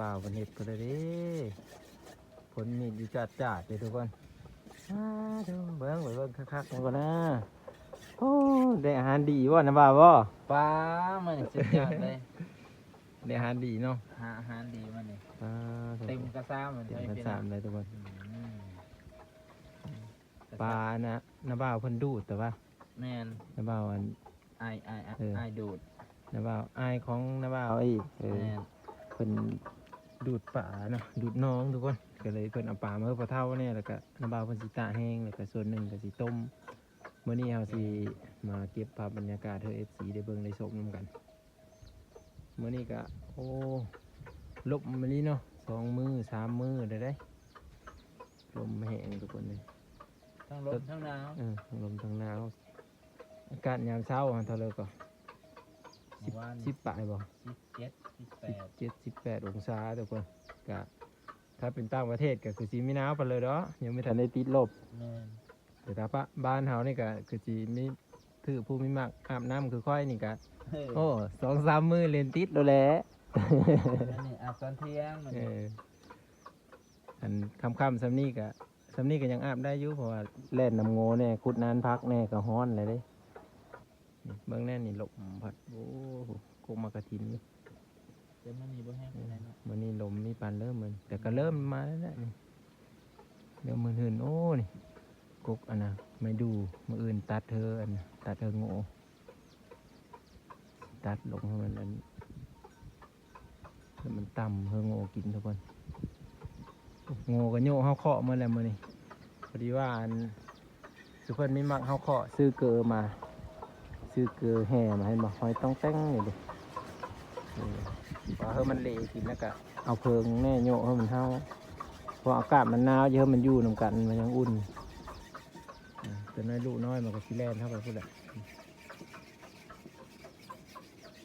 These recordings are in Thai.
บ่าววันเห็ดก็เลยเด้ผลมีดอยู่จัดจัดเลยทุกคนอ่าดูเบิ้งเบิ้งคักๆมันก่อนนะโอ้ได้อาหารดีว่นะบ่าวว่ป้ามันสุดยอดเลยได้อาหารดีเนาะหาอาหารดีมันนี่อ่าเต็มกระซ้ามันเต็มใช่กันพี่สามเลยทุกคนอืมปลานะน้าบ่าวเพิ่นดูดแต่ว่าแมนน้าบ่าวอัน ไอไอไอเออไอดูดน้าบ่าวอายของน้าบ่าวอีกเอแมอนเพิ่น ดูดป่าเนาะดูดน้องทุกคนก็เลยเพิ่นเอาป่ามาเพื่อปลาเท่าเนี่ยแล้วก็น้าบ่าวเพิ่นสิตากแห้งแล้วก็ส่วนหนึ่งก็สิต้มมื้อนี้เฮาสิมาเก็บภาพบรรยากาศเธอ FC ได้เบิ่งได้ชมนํกันมื้อนี้ก็โอ้ลบมื้อนี้เนาะสองมือสามมือได้ได้ลมแห้งทุกคนเลยทั้งลมทั้งหนาวเออทั้งลมทั้งหนาวอากาศยามเช้าอะเท่าเลยก็ สิบวันสิบปลายบ่สิบเจ็ดสิบแปสิบดเจ็ดสิบแปดองศาทุกคนกะถ้าเป็นต่างประเทศก็คือสีไม่หนาวไปเลยเนาะยังไม่ทันได้ติดลบ แมนแต่ถ้าปะบ้านเฮานี่ก็คือสีมีถือผู้มีมักอาบน้ำคือค่อยนี่ก็เฮ้ยโอ้สองสามมือเล่นติดแล้วแหละอันนี้อาบตอนเที่ยงมันเอออันคำคำๆสำนี่ก็สำนี่ก็ยังอาบได้อยู่เพราะว่า แล่นน้ำโง่แน่คุดนานพักแน่ก็ฮ้อนเลยเด้นี่ เบื้องแน่นี่ลมพัดโอ้โหกงมากระทินอยู่แต่มันนี่บ่แห้งปานใดเนาะวันนี้ลมมีปานเริ่มมันแต่ก็เริ่มมาแล้วนะนี่เริ่มมือหืนโอ้นี่กกอันนะไม่ดูมืออื่นตัดเธออันน่ะตัดเธอโง่ตัดลงให้มันอันให้มันต่ำเธอโง่กินทุกคนโง่ก็โยกเฮาเคาะมาแล้วมือนี่พอดีว่าอันสุเพิ่นไม่มักเฮาเคาะซื้อเกลือมา ซื้อเกลือแห่มาให้มาหอยต้องแต่งนี่ดิเออว่าเฮ้ยมันเละกินแล้วก็เอาเพิงแน่โยกให้มันเท่าเพราะอากาศมันหนาวเยอะมันอยู่นำกันมันยังอุ่นอ่าแต่น้อยลูกน้อยมันก็สิแล่นเท่ากันพูดแหละ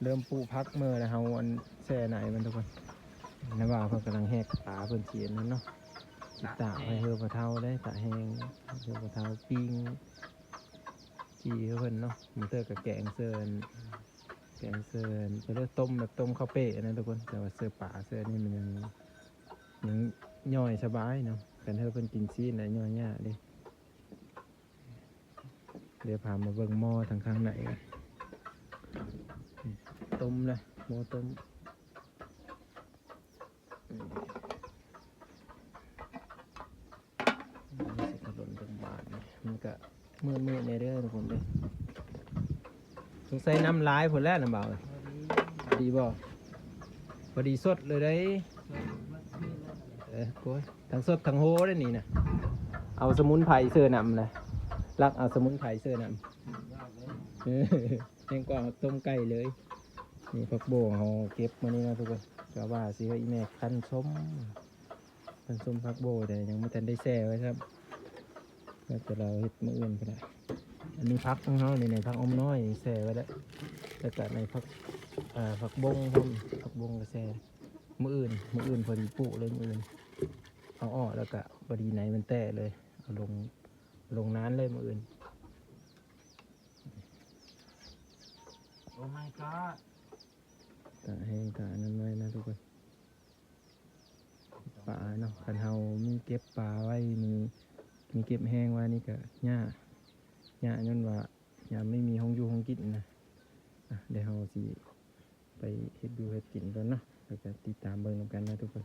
เริ่มปลูกพักเมื่อแล้วเฮาอันแช่ไหนมันทุกคนนะว่าเพิ่นกำลังแหกตาเพิ่นเสียนนั่นเนาะสิตากให้เฮอพะเท่าได้ตากแห้งเฮอพะเท่าปิ้ง จีให้เพิ่นเนาะมันเตอร์กับแกงเซินแกงเสือนไปเรียกต้มแบบต้มข้าวเป๊ะนะทุกคนแต่ว่าเสือป่าเสือนี่มันยังยังย่อยสบายเนาะกันเธอเป็นกินซีนะย่อยยากเดิเดี๋ยวพามาเบิ่งหม้อทางข้างไหนกันต้มเลยหม้อต้มอืมนี่สิกระโดนเป็นบาทนี่มันก็ มืดมืดในเด้อทุกคนเลยสงสัยน้ำลายผลแล้วนะบ่าเอ้ยดีบ่พอดีสดเลยได้เออโอ้ยทั้งสดทั้งโหได้นี่นะเอาสมุนไพรเสื้อนำเลยรักเอาสมุนไพรเสื้อนำเออยังกว่าต้มไก่เลยนี่ผักโบงเขาเก็บมานี่นะทุกคนก็ว่านสิว่าอีแม่คันส้มคันส้มผักโบแต่ยังไม่ทันได้แช่ไว้ครับ ก็จะเราเฮ็ดมื้ออื่นก็ได้อันนี้พักของเขาในในพักอมน้อยแช่ไว้แล้วแล้วก็ในพักอ่าผักบงพุ่นผักบงกระแซมืออื่นมืออื่นพอดีปลูกเลยมืออื่นเอาออกแล้วก็พอดีไหนมันแตะเลยเอาลงลงน้ำเลยมืออื่นโอ้ my god ตาแห้งตานั้นไว้นะทุกคนปลาเนาะคันเฮามีเก็บปลาไว้มี มีเก็บแห้งไว้นี่ก็หญ้าหญ้าย้อนว่าหญ้าไม่มีห้องอยู่ห้องกินนะอะเดี๋ยวเราสิไปเฮ็ดดูเฮ็ดกินก่อนเนาะแล้วก็ติดตามเบิ่งกันนะทุกคน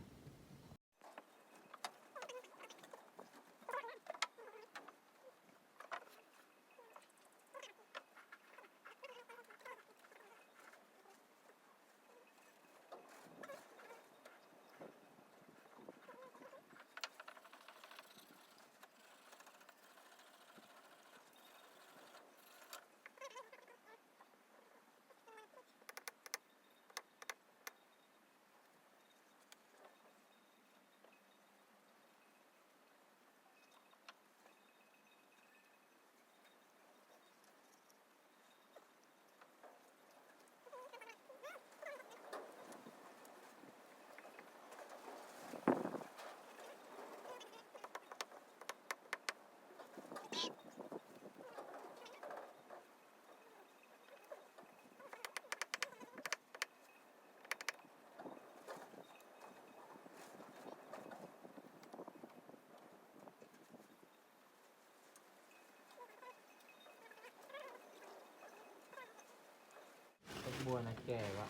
แก่วะ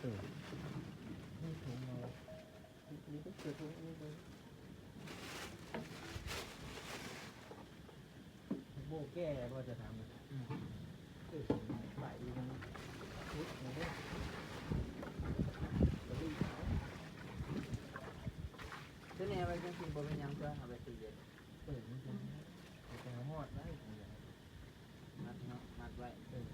เออนี่ถุงมานี่ก็เจอถุงนี้เลยโบแก้ว่าจะทำเออใบมันพุดมาด้วยกระดิ่งขาวเจ้าเนี่ยไปจังกินบ่เป็นหยังเจ้าเอาไปตู้เย็นเปิดมันจะมันจะหอดได้ผมอยาก มัดเนาะมัดไว้ เออ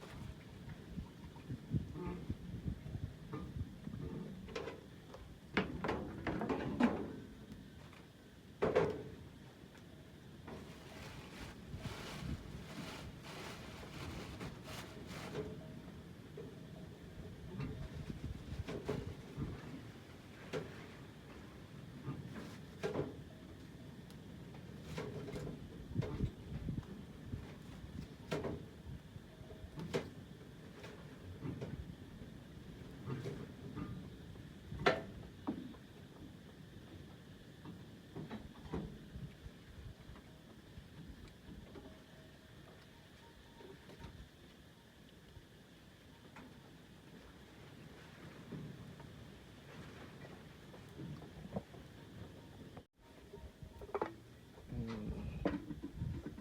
อืม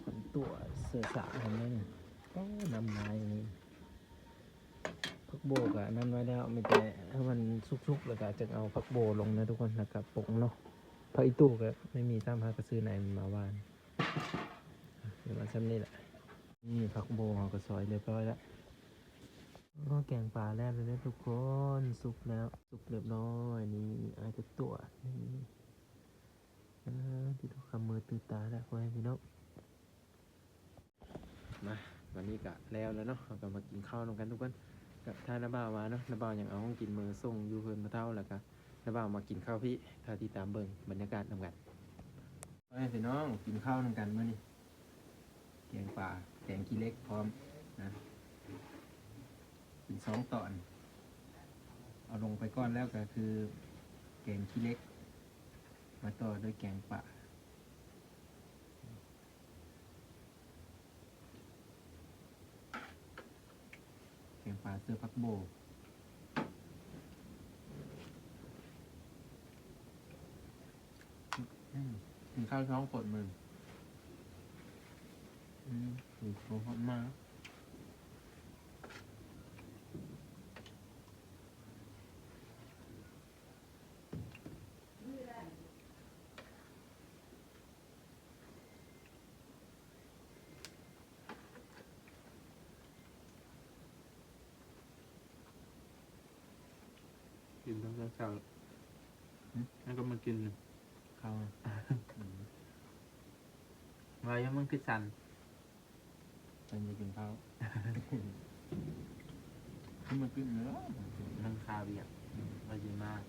ผลตัว เสือสาทำไมเนี่ยก็นำลาอย่างนี้พักโบกอะนั่นไว้แล้วมีแต่ให้มันสุกๆแล้วก็จะเอาพักโบลงนะทุกคนนะครับปงเนาะพักอีตู้ก็ไม่มีตามหากระซื้อไหนมันมาวานเดี๋ยวมาซ้ำนี่แหละนี่พักโบเราก็ซอยเรียบร้อยแล้วก็แกงปลาแล้วเลยนะทุกคนสุกแล้วสุกเรียบร้อยนี่ไอ้ตัวตัวนี่ที่ทุกคำมือตื่นตาแล้วพ่อแม่พี่น้อง มาวันนี้กะแล้วแล้วเนาะเราก็มากินข้าวนำกันทุกคนกับท่าน้าบ่าวมาเนาะน้าบ่าวยังเอาห้องกินมือส่งอยู่เพิ่นมาเท่าแล้วก็น้าบ่าวมากินข้าวพี่ถ้าที่ตามเบิ่งบรรยากาศนำกันพ่อแม่พี่น้องกินข้าวนำกันมื้อนี้แกงป่าแกงขี้เล็กพร้อมนะกินสองตอน เอาลงไปก้อนแล้วก็คือ แกงขี้เล็ก มาต่อด้วยแกงป่าแกงป่าเสื้อพักโบกินข้าวท้องปดมืออืมดูโคตรมาก กินต้องเช้าแล้วก็มากินข้าวอืมว่ายังมันคือสันเป็นจะกินข้าวขึ้นมากินเนื้อนั่งคาเบียร์มาดีมาก